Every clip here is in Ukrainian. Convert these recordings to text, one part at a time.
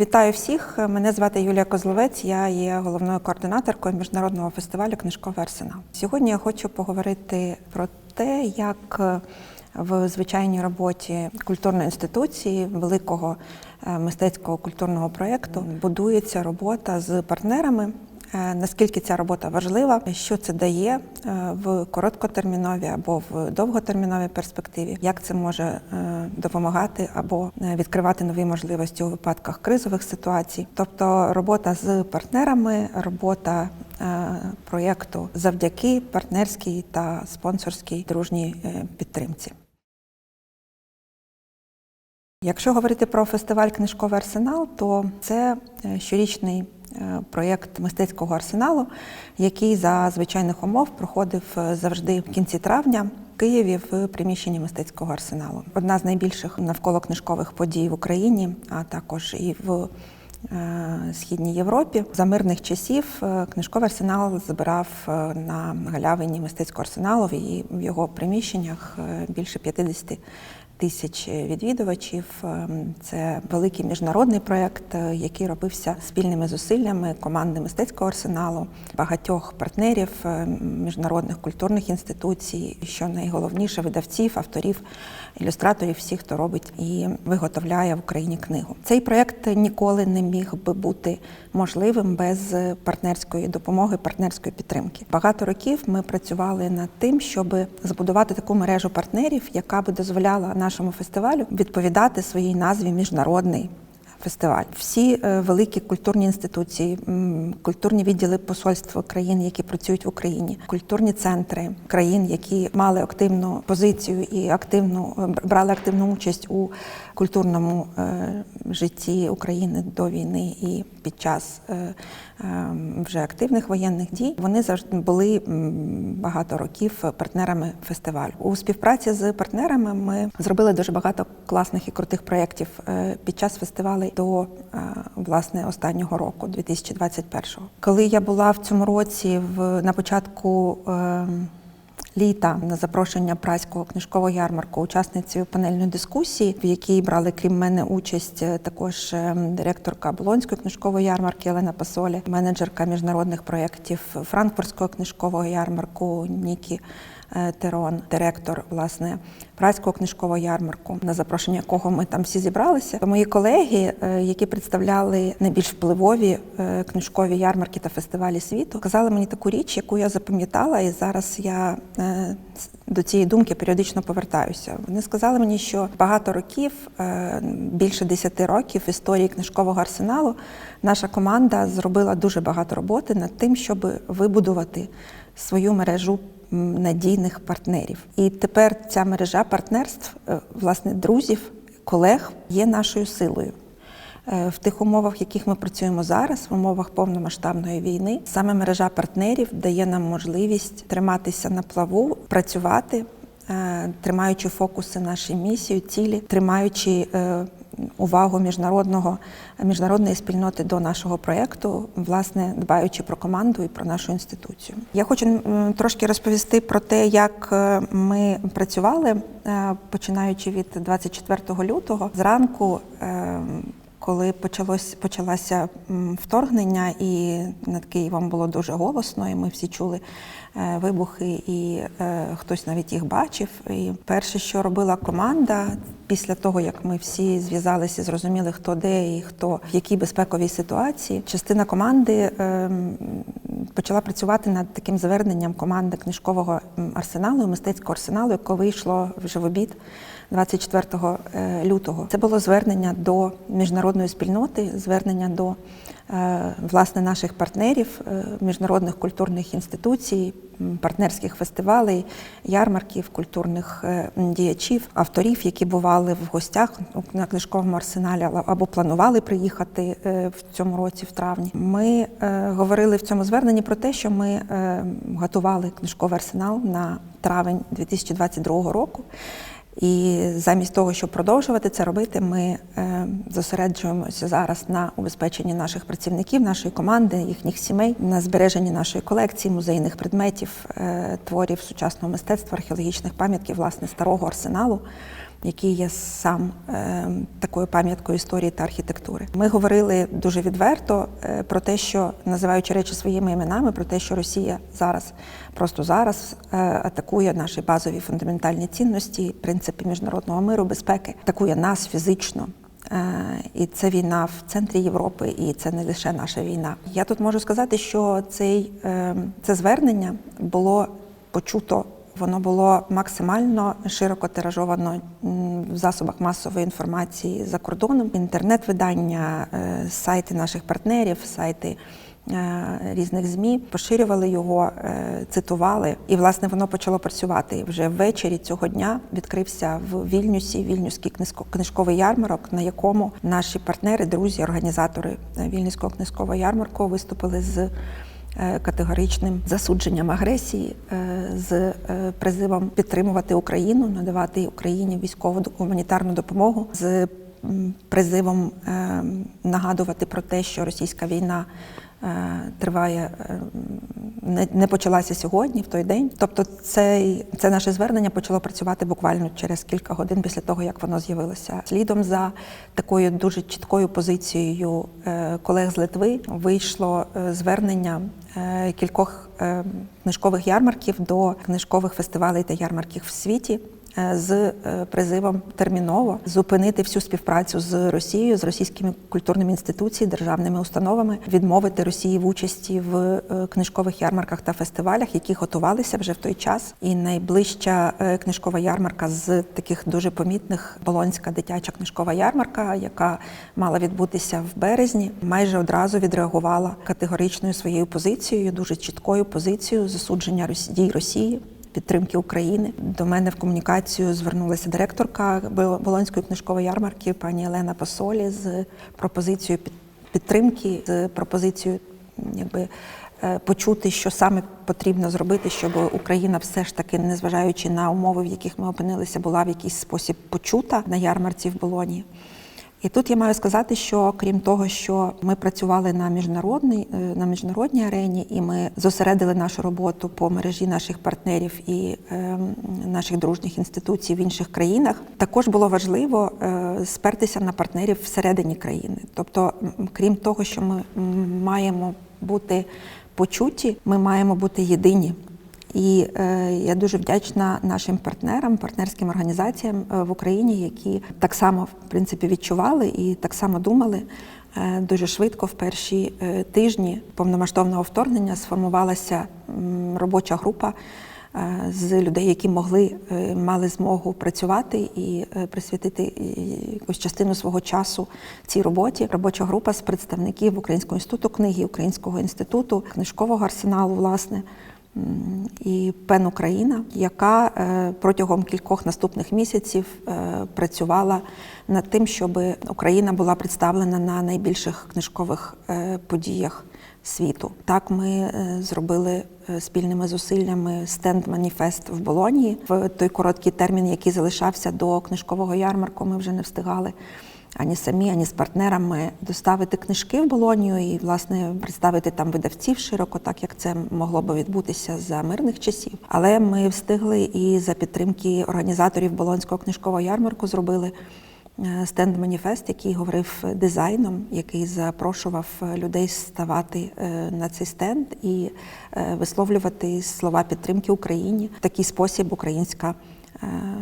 Вітаю всіх. Мене звати Юлія Козловець. Я є головною координаторкою міжнародного фестивалю Книжковий арсенал. Сьогодні я хочу поговорити про те, як в звичайній роботі культурної інституції великого е, мистецького культурного проєкту будується робота з партнерами. Е, Наскільки ця робота важлива, що це дає е, в короткотерміновій або в довготерміновій перспективі, як це може е, допомагати або відкривати нові можливості у випадках кризових ситуацій, тобто робота з партнерами, робота проєкту завдяки партнерській та спонсорській дружній підтримці. Якщо говорити про фестиваль Книжковий арсенал, то це щорічний проєкт мистецького арсеналу, який за звичайних умов проходив е, завжди в кінці травня. Києві в приміщенні мистецького арсеналу одна з найбільших навколо книжкових подій в Україні, а також і в е, східній Європі. За мирних часів е, книжковий арсенал збирав е, на галявині мистецького арсеналу і в його приміщеннях е, більше 50 тисяч відвідувачів. Ем, Це великий міжнародний проєкт, е, який робився спільними зусиллями команди мистецького арсеналу, багатьох партнерів е, міжнародних культурних інституцій, що найголовніше видавців, авторів, ілюстраторів, всіх, хто робить і виготовляє в Україні книгу. Цей проєкт ніколи не міг би бути можливим без партнерської допомоги, партнерської підтримки. Багато років ми працювали над тим, щоб збудувати таку мережу партнерів, яка би дозволяла нашому фестивалю відповідати своїй назві міжнародний. Фестиваль, всі е, великі культурні інституції, культурні відділи посольства країн, які працюють в Україні, культурні центри країн, які мали активну позицію і активну е, брали активну участь у культурному е, житті України до війни і під час е, е, вже активних воєнних дій. Вони завжди були багато років партнерами фестивалю. У співпраці з партнерами ми зробили дуже багато класних і крутих проєктів під час фестивалю до власне останнього року, 2021-го. Коли я була в цьому році в на початку. Літа на запрошення праського книжкового ярмарку учасницею панельної дискусії, в якій брали крім мене участь е, також е, директорка Болонської книжкової ярмарки Олена Пасолі, менеджерка міжнародних проєктів Франкфуртського книжкового ярмарку Нікі Терон, директор власне праського книжкового ярмарку, на запрошення якого ми там всі зібралися. Мої колеги, е, які представляли найбільш впливові е, книжкові ярмарки та фестивалі світу, казали мені таку річ, яку я запам'ятала, і зараз я е, до цієї думки періодично повертаюся. Вони сказали мені, що багато років, е, більше 10 років історії книжкового арсеналу, наша команда зробила дуже багато роботи над тим, щоб вибудувати свою мережу надійних партнерів. І тепер ця мережа партнерств, е, власне, друзів, колег є нашою силою. Е, В тих умовах, в яких ми працюємо зараз, в умовах повномасштабної війни, саме мережа партнерів дає нам можливість триматися на плаву, працювати, е, тримаючи фокуси нашої місії, цілі, тримаючи увагу міжнародного міжнародної спільноти до нашого проєкту, власне, дбаючи про команду і про нашу інституцію. Я хочу трошки розповісти про те, як е, ми працювали, е, починаючи від 24 лютого зранку. е, коли почалось почалося вторгнення, і над Києвом було дуже голосно, і ми всі чули вибухи, і е, хтось навіть їх бачив. І перше, що робила команда після того, як ми всі зв'язалися, зрозуміли, хто де і хто в якій безпековій ситуації, частина команди ем, почала працювати над таким зверненням команди книжкового арсеналу, мистецького арсеналу, яке вийшло вже в обід. 24 е, лютого це було звернення до міжнародної спільноти, звернення до е, власне наших партнерів, е, міжнародних культурних інституцій, партнерських фестивалей, ярмарків, культурних е, діячів, авторів, які бували в гостях на книжковому арсеналі або планували приїхати е, в цьому році, в травні. Ми е, говорили в цьому зверненні про те, що ми е, готували книжковий арсенал на травень 2022 року. І замість того, щоб продовжувати це робити, ми е, зосереджуємося зараз на убезпеченні наших працівників, нашої команди, їхніх сімей, на збереженні нашої колекції, музейних предметів, е, творів сучасного мистецтва, археологічних пам'ятків, власне, старого арсеналу. Який є сам е, такою пам'яткою історії та архітектури. Ми говорили дуже відверто е, про те, що називаючи речі своїми іменами, про те, що Росія зараз, просто зараз е, атакує наші базові фундаментальні цінності, принципи міжнародного миру, безпеки, атакує нас фізично. І це війна в центрі Європи, і це не лише наша війна. Я тут можу сказати, що цей, це звернення було почуто. Воно було максимально широко тиражовано в засобах масової інформації за кордоном, інтернет-видання, е, сайти наших партнерів, сайти е, різних змі поширювали його, е, цитували, і власне воно почало працювати. Вже ввечері цього дня відкрився в Вільнюсі Вільнюський книжковий ярмарок, на якому наші партнери, друзі, організатори Вільнюського книжкового ярмарку виступили з категоричним засудженням агресії, е, з е, призивом підтримувати Україну, надавати Україні військову гуманітарну допомогу, з призивом е, нагадувати про те, що російська війна е, триває, е, не, не почалася сьогодні, в той день. Тобто, цей, це наше звернення почало працювати буквально через кілька годин після того, як воно з'явилося. Слідом за такою дуже чіткою позицією е, колег з Литви вийшло е, звернення е, кількох е, книжкових ярмарків до книжкових фестивалей та ярмарків в світі. Е, З е, призивом терміново зупинити всю співпрацю з Росією, з російськими культурними інституціями, державними установами, відмовити Росії в участі в е, книжкових ярмарках та фестивалях, які готувалися вже в той час. І найближча книжкова ярмарка з таких дуже помітних Болонська дитяча книжкова ярмарка, яка мала відбутися в березні, майже одразу відреагувала категоричною своєю позицією, дуже чіткою позицією засудження дій Росії. Підтримки України до мене в комунікацію звернулася директорка Болонської книжкової ярмарки пані Олена Посолі з пропозицією під- підтримки, з пропозицією, якби е, почути, що саме потрібно зробити, щоб Україна все ж таки, незважаючи на умови, в яких ми опинилися, була в якийсь спосіб почута на ярмарці в Болоні. І тут я маю сказати, що крім того, що ми працювали на міжнародній е, на міжнародній арені, і ми зосередили нашу роботу по мережі наших партнерів і е, наших дружніх інституцій в інших країнах, також було важливо е, спертися на партнерів всередині країни. Тобто, крім того, що ми маємо бути почуті, ми маємо бути єдині. І е, я дуже вдячна нашим партнерам, партнерським організаціям е, в Україні, які так само в принципі відчували і так само думали. Е, дуже швидко в перші тижні повномасштабного вторгнення сформувалася робоча група з людей, які могли мали змогу працювати і присвятити якусь частину свого часу цій роботі. Робоча група з представників Українського інституту книги, Українського інституту, книжкового арсеналу, власне. І Пен Україна, яка е, протягом кількох наступних місяців е, працювала над тим, щоб Україна була представлена на найбільших книжкових е, подіях світу. Так ми зробили спільними зусиллями стенд маніфест в Болонії. В той короткий термін, який залишався до книжкового ярмарку, ми вже не встигали ані самі, ані з партнерами доставити книжки в Болонію і, власне, представити там видавців широко, так як це могло би відбутися за мирних часів. Але ми встигли і за підтримки організаторів Болонського книжкового ярмарку зробили. е, Стенд маніфест, який говорив дизайном, який запрошував людей ставати е, на цей стенд і е, висловлювати слова підтримки Україні. В такий спосіб українська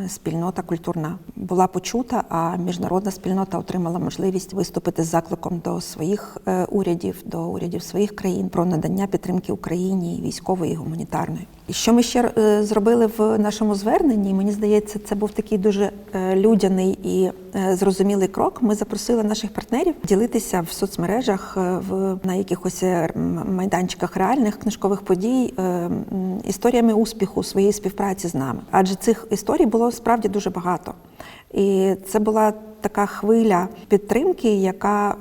спільнота культурна була почута, а міжнародна спільнота отримала можливість виступити з закликом до своїх е, урядів, до урядів своїх країн про надання підтримки Україні військової і гуманітарної. І що ми ще е, зробили в нашому зверненні? Мені здається, це був такий дуже е, людяний і е, зрозумілий крок. Ми запросили наших партнерів ділитися в соцмережах, е, в на якихось е, майданчиках реальних книжкових подій е, історіями успіху своєї співпраці з нами. Адже цих історій було справді дуже багато. І це була така хвиля підтримки, яка,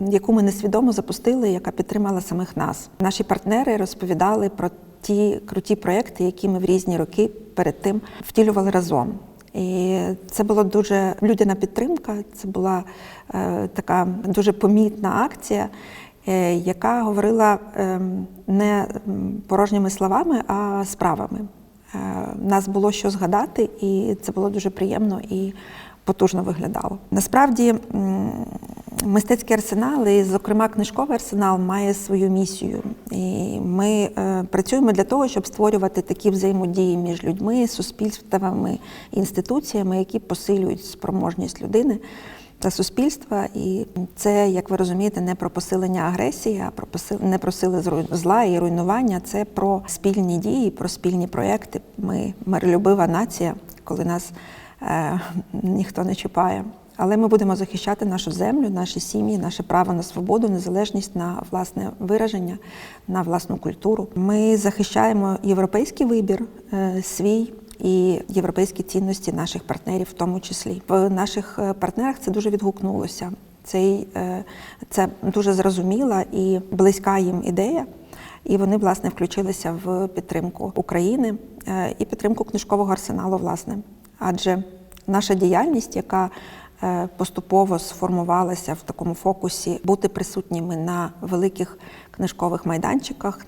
яку ми несвідомо запустили, яка підтримала самих нас. Наші партнери розповідали про ті круті проекти, які ми в різні роки перед тим втілювали разом. І це була дуже людяна підтримка. Це була е, така дуже помітна акція, е, яка говорила е, не порожніми словами, а справами. Е, нас було що згадати, і це було дуже приємно і потужно виглядало. Насправді мистецький арсенал, і, зокрема, книжковий арсенал, має свою місію. І ми е, працюємо для того, щоб створювати такі взаємодії між людьми, суспільствами, інституціями, які посилюють спроможність людини та суспільства. І це, як ви розумієте, не про посилення агресії, а про посил... не про сили зла і руйнування. Це про спільні дії, про спільні проекти. Ми миролюбива нація, коли нас е, ніхто не чіпає. Але ми будемо захищати нашу землю, наші сім'ї, наше право на свободу, незалежність, на власне вираження, на власну культуру. Ми захищаємо європейський вибір е, свій і європейські цінності наших партнерів, в тому числі в наших е, партнерах це дуже відгукнулося. Цей е, це дуже зрозуміла і близька їм ідея. І вони власне включилися в підтримку України і підтримку книжкового арсеналу, власне. Адже наша діяльність, яка поступово сформувалася в такому фокусі, бути присутніми на великих книжкових майданчиках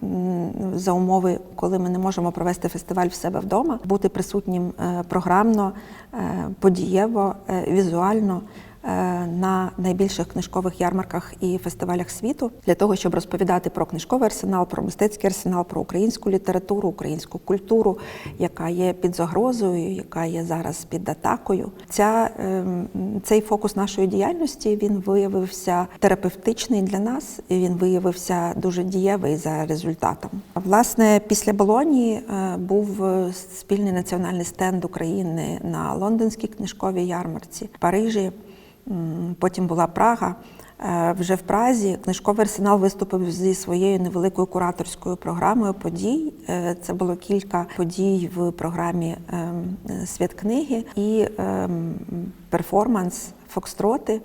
за умови, коли ми не можемо провести фестиваль в себе вдома, бути присутнім е, програмно, е, подієво, е, візуально е, на найбільших книжкових ярмарках і фестивалях світу для того, щоб розповідати про книжковий арсенал, про мистецький арсенал, про українську літературу, українську культуру, яка є під загрозою, яка є зараз під атакою. Ця ем, цей фокус нашої діяльності він виявився терапевтичний для нас, і він виявився дуже дієвий за результатом. Власне, після Болонії е, був е, спільний національний стенд України на лондонській книжковій ярмарці в Парижі. Потім була Прага. Е, Вже в Празі книжковий арсенал виступив зі своєю невеликою кураторською програмою подій. Е, Це було кілька подій в програмі ем, Свят книги і ем, перформанс Фокстроти.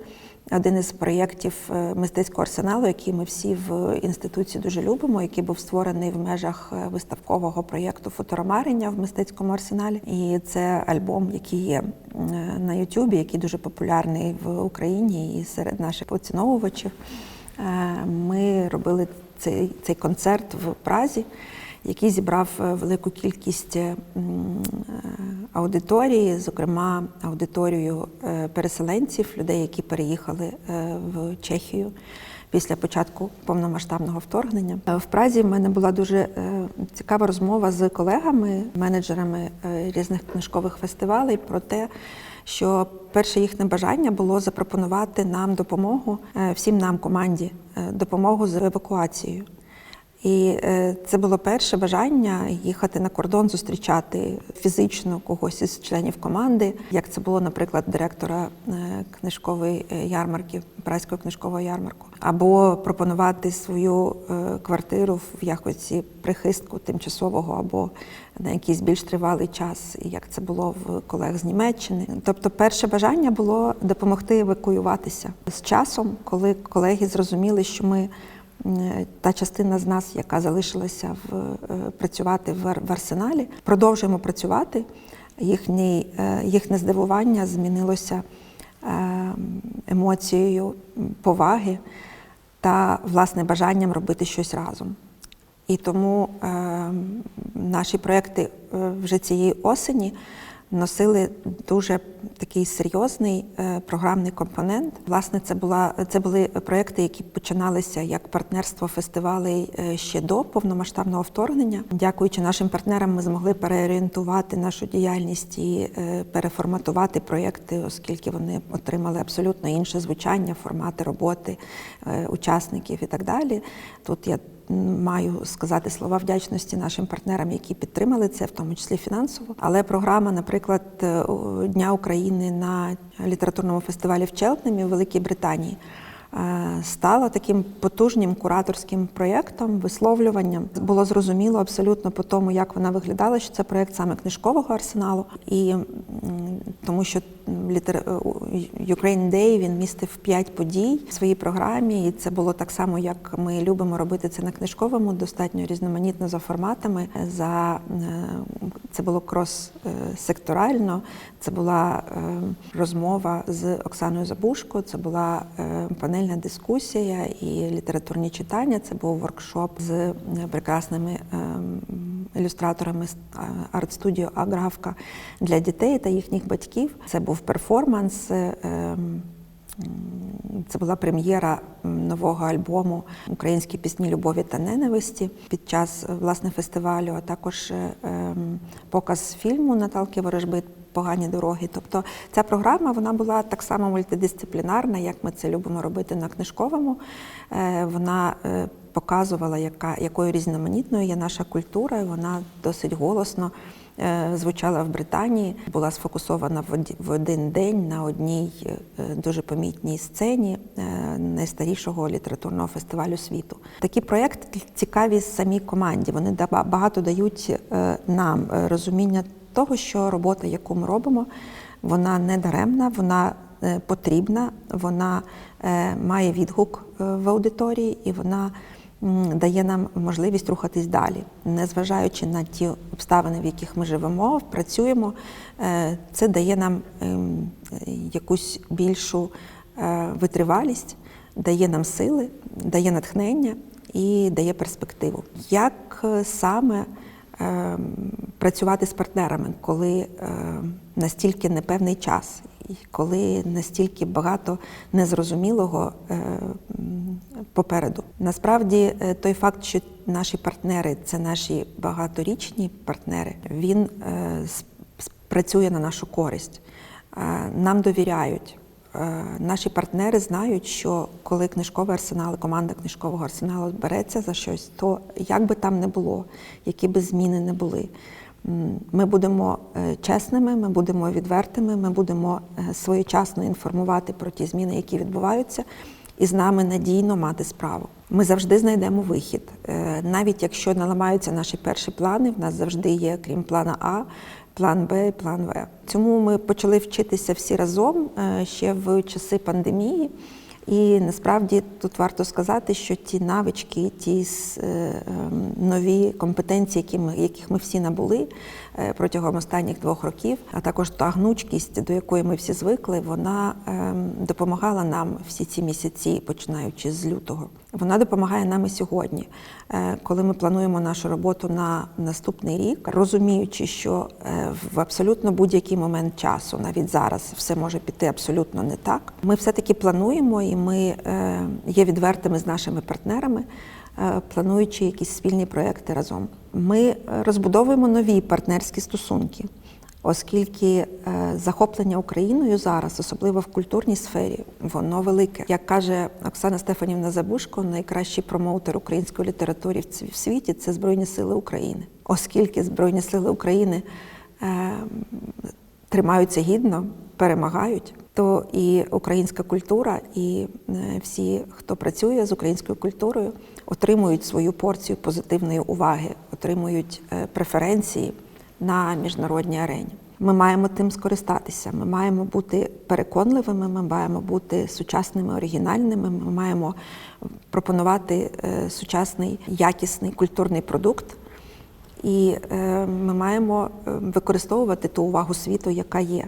Один із проєктів е, мистецького арсеналу, який ми всі в інституції дуже любимо, який був створений в межах е, виставкового проєкту Фоторомарення в мистецькому арсеналі. І це альбом, який є е, на Ютубі, який дуже популярний в Україні і серед наших поціновувачів. Ми робили цей, цей концерт в Празі, який зібрав е, велику кількість е, е, аудиторії, зокрема аудиторію переселенців, людей, які переїхали в Чехію після початку повномасштабного вторгнення. В Празі в мене була дуже цікава розмова з колегами, менеджерами різних книжкових фестивалей про те, що перше їхнє бажання було запропонувати нам допомогу всім нам, команді, допомогу з евакуацією. І е, це було перше бажання їхати на кордон, зустрічати фізично когось із членів команди, як це було, наприклад, директора е, книжкової е, ярмарки, Празького книжкового ярмарку, або пропонувати свою квартиру в якості прихистку тимчасового або на якийсь більш тривалий час, як це було в колег з Німеччини. Тобто, перше бажання було допомогти евакуюватися з часом, коли колеги зрозуміли, що ми. Е, Та частина з нас, яка залишилася в е, працювати в арсеналі, продовжуємо працювати. Їхній, е, їхнє здивування змінилося емоцією поваги та власне бажанням робити щось разом. І тому наші проекти вже цієї осені носили дуже такий серйозний е, програмний компонент. Власне, це була це були проекти, які починалися як партнерство фестивалей е, ще до повномасштабного вторгнення. Дякуючи нашим партнерам, ми змогли переорієнтувати нашу діяльність і е, переформатувати проекти, оскільки вони отримали абсолютно інше звучання, формати роботи учасників і так далі. Тут я маю сказати слова вдячності нашим партнерам, які підтримали це, в тому числі фінансово. Але програма, наприклад, е, Дня України на літературному фестивалі в Челтнемі в Великій Британії. Е, Стала таким потужним кураторським проєктом, висловлюванням. Було зрозуміло абсолютно по тому, як вона виглядала, що це проєкт саме книжкового арсеналу, і тому що літер... Ukraine Day він містив п'ять подій в своїй програмі, і це було так само, як ми любимо робити це на книжковому, достатньо різноманітно за форматами. За е, це було крос-секторально. Це була е, розмова з Оксаною Забушко. Це була е, панельна дискусія і літературні читання. Це був воркшоп з прекрасними е, ілюстраторами арт-студіо Аграфка для дітей та їхніх батьків. Це був перформанс. Це була прем'єра нового альбому Українські пісні любові та ненависті під час власне фестивалю, а також показ фільму Наталки Ворожбит Погані дороги. Тобто ця програма вона була так само мультидисциплінарна, як ми це любимо робити на книжковому. Е, Вона е, показувала, яка, якою різноманітною є наша культура. і Вона досить голосно е, звучала в Британії, була сфокусована в один день на одній дуже помітній сцені найстарішого літературного фестивалю світу. Такі проекти цікаві самій команді. Вони багато дають нам розуміння того, що робота, яку ми робимо, вона не даремна, вона е, потрібна, вона е, має відгук е, в аудиторії і вона дає нам можливість рухатись далі, незважаючи на ті обставини, в яких ми живемо, працюємо. Це дає нам ем, якусь більшу витривалість, дає нам сили, дає натхнення і дає перспективу. Як саме працювати з партнерами, коли е, настільки непевний час, і коли настільки багато незрозумілого е, попереду. Насправді, е, той факт, що наші партнери це наші багаторічні партнери, він е, працює на нашу користь. Нам довіряють. Е, Наші партнери знають, що коли книжковий арсенал, команда книжкового арсеналу береться за щось, то як би там не було, які би зміни не були, ми будемо е, чесними, ми будемо відвертими, ми будемо е, своєчасно інформувати про ті зміни, які відбуваються, і з нами надійно мати справу. Ми завжди знайдемо вихід. Навіть якщо наламаються наші перші плани, в нас завжди є, крім плана А, план Б і план В. Цьому ми почали вчитися всі разом е, ще в часи пандемії. І насправді тут варто сказати, що ті навички, ті е, ем, нові компетенції, яких ми всі набули протягом останніх двох років, а також та гнучкість, до якої ми всі звикли, вона ем, допомагала нам всі ці місяці, починаючи з лютого. Вона допомагає нам і сьогодні, Е, коли ми плануємо нашу роботу на наступний рік, розуміючи, що е, в абсолютно будь-який момент часу, навіть зараз, все може піти абсолютно не так. Ми все-таки плануємо і ми е, є відвертими з нашими партнерами, е, плануючи якісь спільні проекти разом. Ми розбудовуємо нові партнерські стосунки. Оскільки е, захоплення Україною зараз, особливо в культурній сфері, воно велике. Як каже Оксана Стефанівна Забушко, найкращий промоутер української літератури в світі це Збройні Сили України. Оскільки Збройні Сили України е, тримаються гідно, перемагають, то і українська культура, і е, всі, хто працює з українською культурою, отримують свою порцію позитивної уваги, отримують е, преференції на міжнародній арені. Ми маємо тим скористатися. Ми маємо бути переконливими, ми маємо бути сучасними, оригінальними. Ми маємо пропонувати е, сучасний якісний культурний продукт. І е, ми маємо використовувати ту увагу світу, яка є,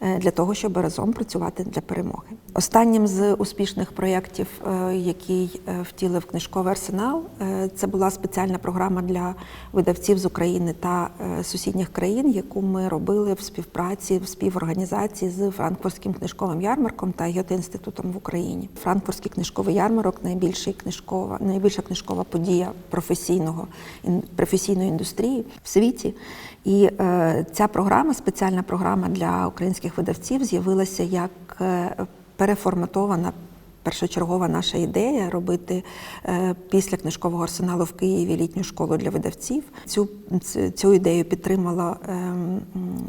для того, щоб разом працювати для перемоги. Останнім з успішних проєктів, е, який е, втілив книжковий арсенал, е, це була спеціальна програма для видавців з України та е, сусідніх країн, яку ми робили в співпраці в співорганізації з Франкфуртським книжковим ярмарком та Гьоте-інститутом в Україні. Франкфуртський книжковий ярмарок найбільший книжкова, найбільша книжкова подія професійного професійної індустрії в світі. І е, ця програма, спеціальна програма для українських видавців, з'явилася як е, переформатована. Першочергова наша ідея робити е, після книжкового арсеналу в Києві літню школу для видавців. Цю, цю ідею підтримало е,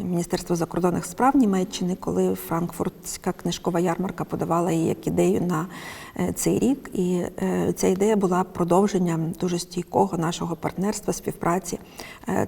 Міністерство закордонних справ Німеччини, коли Франкфуртська книжкова ярмарка подавала її як ідею на е, цей рік. І е, ця ідея була продовженням дуже стійкого нашого партнерства, співпраці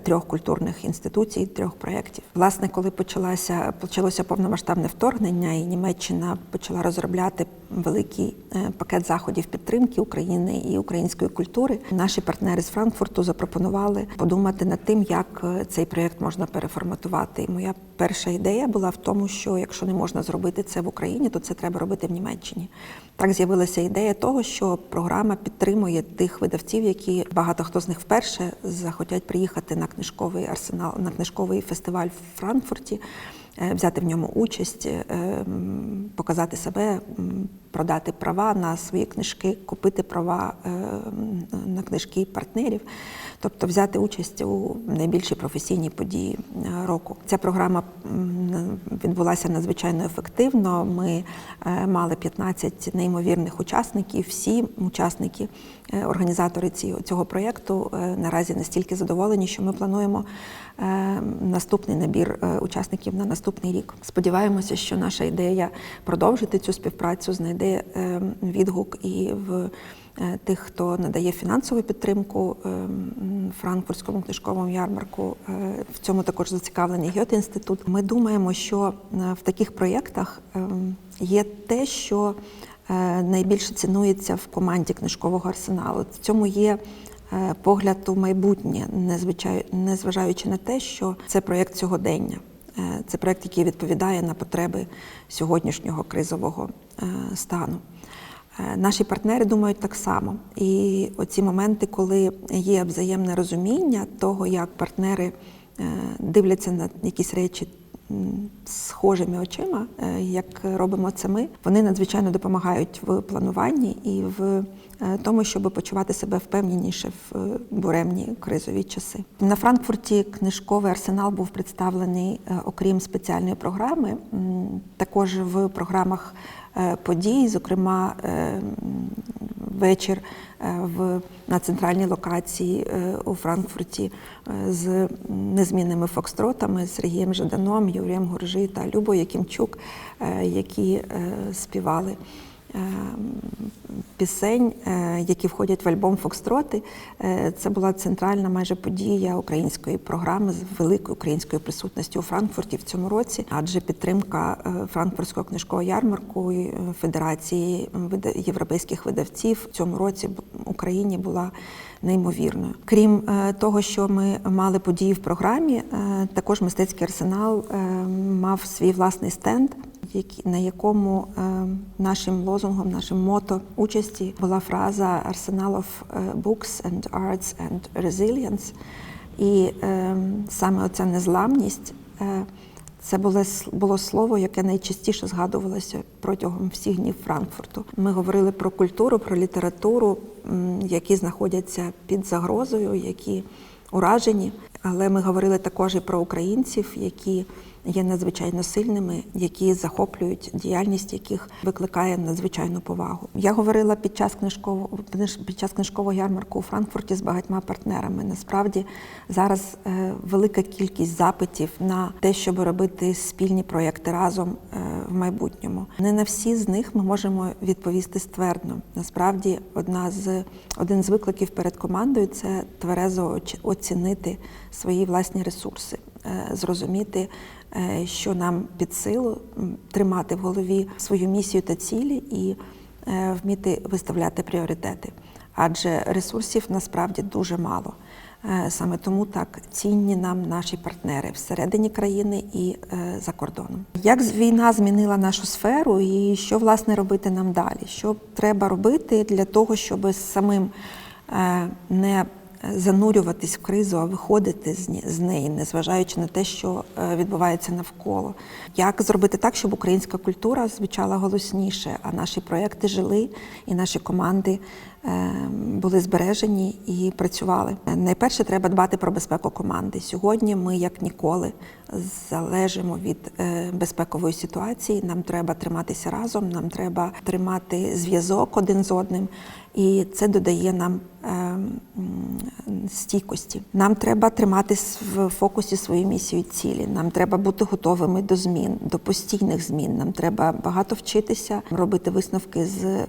трьох культурних інституцій, трьох проєктів. Власне, коли почалася почалося повномасштабне вторгнення, і Німеччина почала розробляти великі великий е, пакет заходів підтримки України і української культури. Наші партнери з Франкфурту запропонували подумати над тим, як е, цей проєкт можна переформатувати. І моя перша ідея була в тому, що якщо не можна зробити це в Україні, то це треба робити в Німеччині. Так з'явилася ідея того, що програма підтримує тих видавців, які багато хто з них вперше захотять приїхати на книжковий арсенал, на книжковий фестиваль в Франкфурті, е, взяти в ньому участь, показати себе, продати права на свої книжки, купити права е, на книжки партнерів, тобто взяти участь у найбільшій професійній події е, року. Ця програма відбулася надзвичайно ефективно. Ми е, мали 15 неймовірних учасників. Всі учасники, організатори ці- цього проєкту е, наразі настільки задоволені, що ми плануємо е, наступний набір е, учасників на наступний рік. Сподіваємося, що наша ідея продовжити цю співпрацю знайде е, відгук і в е, тих, хто надає фінансову підтримку е, франкфуртському книжковому ярмарку. Е, В цьому також зацікавлений Гьоте інститут. Ми думаємо, що е, в таких проєктах е, є те, що е, найбільше цінується в команді книжкового арсеналу. В цьому є е, погляд у майбутнє, незважаючи на те, що це проєкт сьогодення. Е, Це проєкт, який відповідає на потреби сьогоднішнього кризового е, стану. Е, Наші партнери думають так само. І оці моменти, коли є взаємне розуміння того, як партнери е, дивляться на якісь речі схожими очима, е, як робимо це ми, вони надзвичайно допомагають в плануванні і в тому, щоб почувати себе впевненіше в е, буремні кризові часи. На Франкфурті книжковий арсенал був представлений, е, окрім спеціальної програми, також в програмах е, подій, зокрема. е, Вечір е, в на центральній локації е, у Франкфурті е, з незмінними фокстротами Сергієм Жаданом, Юрієм Гуржи та Любою Якимчук, е, які е, співали е, пісень, е, які входять в альбом Фокстроти. Е, Це була центральна майже подія української програми з великою українською присутністю у Франкфурті в цьому році, адже підтримка е, франкфуртського книжкового ярмарку Федерації європейських видавців в цьому році в Україні була неймовірною. Крім е, того, що ми мали події в програмі, е, також мистецький арсенал е, мав свій власний стенд на якому нашим лозунгом, нашим мото участі була фраза Arsenal of Books and Arts and Resilience. І саме оця незламність це було, було слово, яке найчастіше згадувалося протягом всіх днів Франкфурту. Ми говорили про культуру, про літературу, які знаходяться під загрозою, які уражені. Але ми говорили також і про українців, які є надзвичайно сильними, які захоплюють діяльність, яких викликає надзвичайну повагу. Я говорила під час книжкового під час книжкового ярмарку у Франкфурті з багатьма партнерами. Насправді зараз е, велика кількість запитів на те, щоб робити спільні проекти разом е, в майбутньому. Не на всі з них ми можемо відповісти ствердно. Насправді, одна з один з викликів перед командою це тверезо оцінити свої власні ресурси, е, зрозуміти, що нам під силу тримати в голові свою місію та цілі і е, вміти виставляти пріоритети. Адже ресурсів насправді дуже мало. Е, Саме тому так цінні нам наші партнери всередині країни і е, за кордоном. Як війна змінила нашу сферу, і що власне робити нам далі? Що треба робити для того, щоб самим е, не занурюватись в кризу, а виходити з з неї, незважаючи на те, що е, відбувається навколо. Як зробити так, щоб українська культура звучала голосніше, а наші проекти жили і наші команди е, були збережені і працювали. Найперше треба дбати про безпеку команди. Сьогодні ми, як ніколи, залежимо від е, безпекової ситуації. Нам треба триматися разом, нам треба тримати зв'язок один з одним, і це додає нам е, стійкості. Нам треба тримати в фокусі свою місію і цілі. Нам треба бути готовими до змін, до постійних змін. Нам треба багато вчитися, робити висновки з е,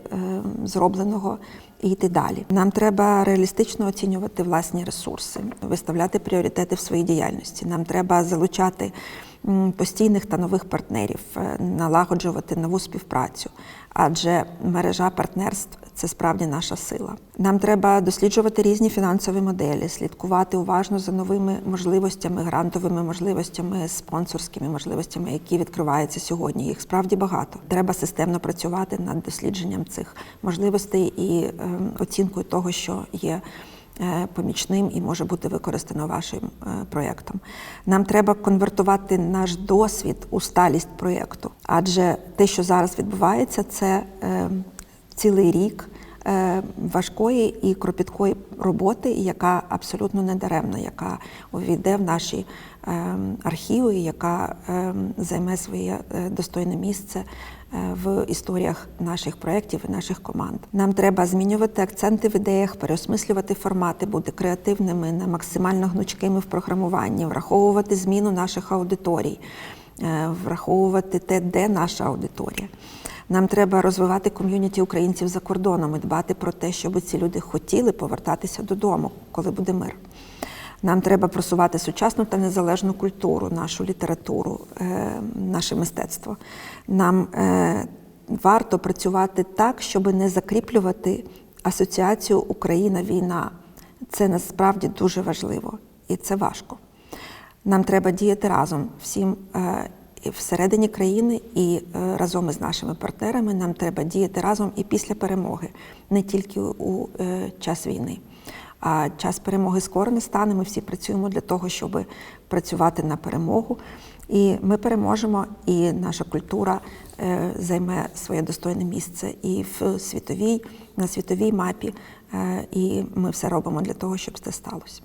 зробленого і йти далі. Нам треба реалістично оцінювати власні ресурси, виставляти пріоритети в своїй діяльності. Нам треба залучати постійних та нових партнерів, е, налагоджувати нову співпрацю. адже мережа партнерств це справді наша сила. Нам треба досліджувати різні фінансові моделі, слідкувати уважно за новими можливостями, грантовими можливостями, спонсорськими можливостями, які відкриваються сьогодні. Їх справді багато. Треба системно працювати над дослідженням цих можливостей і ем, оцінкою того, що є е, помічним і може бути використано вашим е, проєктом. Нам треба конвертувати наш досвід у сталість проєкту, адже те, що зараз відбувається, це е, цілий рік е, важкої і кропіткої роботи, яка абсолютно не даремна, яка увійде в наші е, архіви, яка е, займе своє е, достойне місце е, в історіях наших проєктів і наших команд. Нам треба змінювати акценти в ідеях, переосмислювати формати, бути креативними, не максимально гнучкими в програмуванні, враховувати зміну наших аудиторій, враховувати те, де наша аудиторія. Нам треба розвивати ком'юніті українців за кордоном і дбати про те, щоб ці люди хотіли повертатися додому, коли буде мир. Нам треба просувати сучасну та незалежну культуру, нашу літературу, е, наше мистецтво. Нам е, варто працювати так, щоб не закріплювати асоціацію Україна-війна. Це насправді дуже важливо і це важко. Нам треба діяти разом всім е, всередині країни і е, разом із нашими партнерами. Нам треба діяти разом і після перемоги, не тільки у е, час війни. А час перемоги скоро не стане. Ми всі працюємо для того, щоб працювати на перемогу. І ми переможемо, і наша культура е, займе своє достойне місце і в світовій, на світовій мапі. І ми все робимо для того, щоб це сталося.